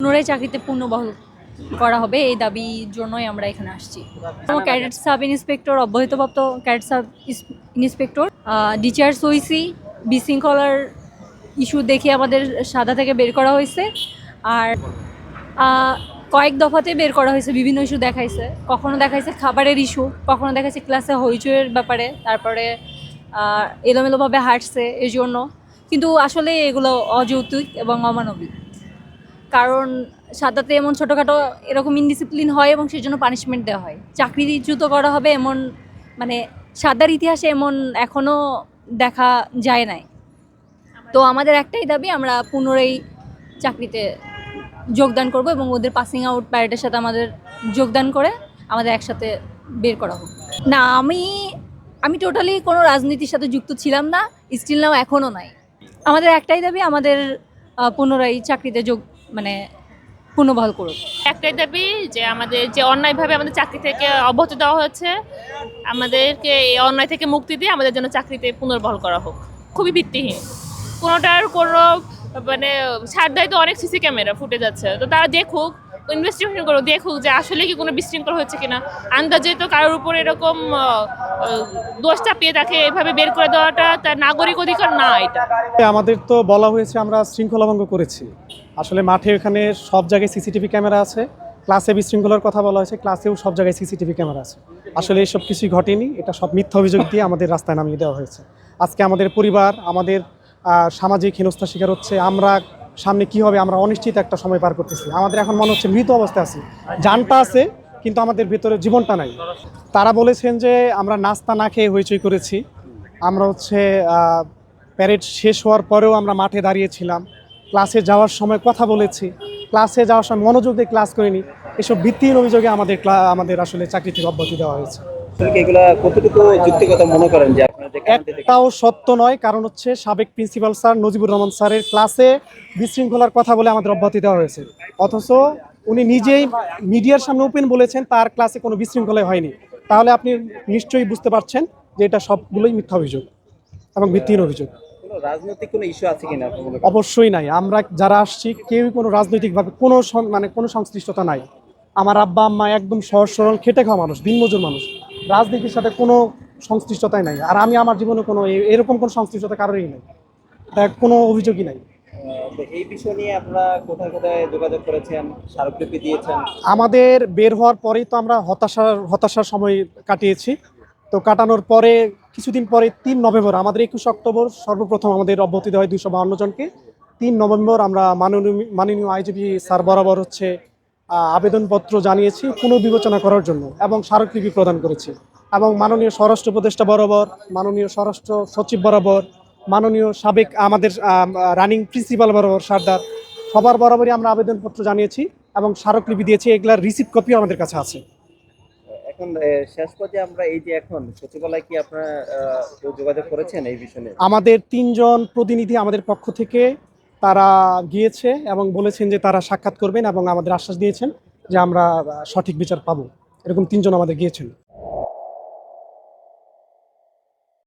পুনরায় চাকরিতে পুনর্বহাল করা হবে এই দাবির জন্যই আমরা এখানে আসছি। ক্যাডেট সাব ইন্সপেক্টর অব্যাহতপ্রাপ্ত ক্যাডেট সাব ইন্সপেক্টর ডিচার সইসি বিশৃঙ্খলার ইস্যু দেখে আমাদের সাদা থেকে বের করা হয়েছে। আর কয়েক দফাতে বের করা হয়েছে বিভিন্ন ইস্যু দেখাইছে। কখনো দেখাইছে খাবারের ইস্যু কখনো দেখাইছে ক্লাসে হইচইয়ের ব্যাপারে তারপরে এলোমেলোভাবে হাঁটছে এর জন্য কিন্তু আসলে এগুলো অযৌক্তিক এবং অমানবিক। কারণ সাদাতে এমন ছোটোখাটো এরকম ইনডিসিপ্লিন হয় এবং সেই জন্য পানিশমেন্ট দেওয়া হয়। চাকরিচ্যুত করা হবে এমন মানে সাদার ইতিহাসে এমন এখনও দেখা যায় নাই। তো আমাদের একটাই দাবি, আমরা পুনরায় চাকরিতে যোগদান করব এবং ওদের পাসিং আউট প্যারেডের সাথে আমাদের যোগদান করে আমাদের একসাথে বের করা হোক। না, আমি আমি টোটালি কোনো রাজনীতির সাথে যুক্ত ছিলাম না স্টিল নাও এখনও নাই। আমাদের একটাই দাবি, আমাদের পুনরায় চাকরিতে যোগ মানে পুনর্বহাল করুক। একটাই দাবি যে আমাদের যে অন্যায়ভাবে আমাদের চাকরি থেকে অব্যাহতি দেওয়া হয়েছে, আমাদেরকে এই অন্যায় থেকে মুক্তি দিয়ে আমাদের জন্য চাকরিতে পুনর্বহাল করা হোক। খুবই ভিত্তিহীন। কোনোটার কোনো মানে সার দেয় তো অনেক সিসি ক্যামেরা ফুটে যাচ্ছে তো তারা দেখুক ইনভেস্টিগেশন করুক দেখুক যে আসলে কি কোনো বিশৃঙ্খল হচ্ছে কিনা। আন্দাজে তো কারোর উপর এরকম দোষ চাপিয়ে তাকে এভাবে বের করে দেওয়াটা তার নাগরিক অধিকার না এটা। আমাদের তো বলা হয়েছে আমরা শৃঙ্খলা ভঙ্গ করেছি। আসলে মাঠে এখানে সব জায়গায় সিসিটিভি ক্যামেরা আছে, ক্লাসে বিশৃঙ্খলার কথা বলা হয়েছে, ক্লাসেও সব জায়গায় সিসিটিভি ক্যামেরা আছে। আসলে এসব কিছুই ঘটেনি, এটা সব মিথ্যা অভিযোগ দিয়ে আমাদের রাস্তায় নামিয়ে দেওয়া হয়েছে। আজকে আমাদের পরিবার, আমাদের সামাজিক হেনস্থা শিকার হচ্ছে, আমরা সামনে কি হবে আমরা অনিশ্চিত একটা সময় পার করতেছি। আমাদের এখন মনে হচ্ছে মৃত অবস্থায় আছি। জানটা আছে, কিন্তু আমাদের ভেতরে জীবনটা নাই। তারা বলেছেন যে আমরা নাস্তা না খেয়ে হইচই করেছি। আমরা হচ্ছে প্যারেড শেষ হওয়ার পরেও আমরা মাঠে দাঁড়িয়েছিলাম। ক্লাসে যাওয়ার সময় কথা বলেছি। ক্লাসে যাওয়ার সময় মনোযোগ দিয়ে ক্লাস করিনি। এসব ভিত্তিহীন অভিযোগে আমাদের আমাদের আসলে চাকরি থেকে অব্যাহতি দেওয়া হয়েছে। এগুলা কতটুকু যুক্তিগত মনে করেন যে একটাও সত্য নয় কারণ হচ্ছে সাবেক প্রিন্সিপাল স্যার নজিবুর রহমান স্যারের ক্লাসে বিশৃঙ্খলার কথা বলে আমাদের অব্যাহতি দেওয়া হয়েছে। অথচ উনি নিজেই মিডিয়ার সামনে ওপেন বলেছেন তার ক্লাসে কোনো বিশৃঙ্খলা হয়নি। তাহলে আপনি নিশ্চয়ই বুঝতে পারছেন যে এটা সবগুলোই মিথ্যা অভিযোগ এবং ভিত্তিহীন অভিযোগ। রাজনৈতিক কোনো ইস্যু আছে কিনা? অবশ্যই নাই। আমরা যারা আসছি কেউই কোনো রাজনৈতিকভাবে কোনো মানে কোনো সংশ্লিষ্টতা নাই। আমার আব্বা আম্মা একদম সহজ সরল খেটে খাওয়া মানুষ দিনমজুর মানুষ। রাজনীতির সাথে কোনো সংশ্লিষ্টতাই নাই। আর আমি আমার জীবনে কোনো এরকম কোনো সংশ্লিষ্টতা কারোরই নেই। কোনো অভিযোগই নাই। এই বিষয় নিয়ে আপনারা কোথায় কোথায় যোগাযোগ করেছেন? স্মারকলিপি দিয়েছেন? আমাদের বের হওয়ার পরেই তো আমরা হতাশার হতাশার সময় কাটিয়েছি। তো কাটানোর পরে কিছুদিন পরে তিন নভেম্বর আমাদের একুশ অক্টোবর সর্বপ্রথম আমাদের অব্যাহতি দেওয়া হয় দুশো বাহান্ন জনকে। তিন নভেম্বর আমরা মাননীয় মাননীয় আইজিপি স্যার বরাবর হচ্ছে আবেদনপত্র জানিয়েছি পুনর্বিবেচনা করার জন্য এবং স্মারকলিপি প্রদান করেছি। এবং মাননীয় স্বরাষ্ট্র উপদেষ্টা বরাবর মাননীয় স্বরাষ্ট্র সচিব বরাবর মাননীয় সাবেক আমাদের রানিং প্রিন্সিপাল বরাবর সারদার সবার বরাবরই আমরা আবেদনপত্র জানিয়েছি এবং স্মারকলিপি দিয়েছি এগুলার রিসিপ্ট কপিও আমাদের কাছে আছে। এখন শেষ পর্যায়ে আমরা এই যে এখন সচিবালয় কি আপনারা যোগাযোগ করেছেন এই বিষয়? আমাদের তিনজন প্রতিনিধি আমাদের পক্ষ থেকে তারা গিয়েছে এবং বলেছেন যে তারা সাক্ষাৎ করবেন এবং আমাদের আশ্বাস দিয়েছেন যে আমরা সঠিক বিচার পাবো। এরকম তিনজন আমাদের গিয়েছেন।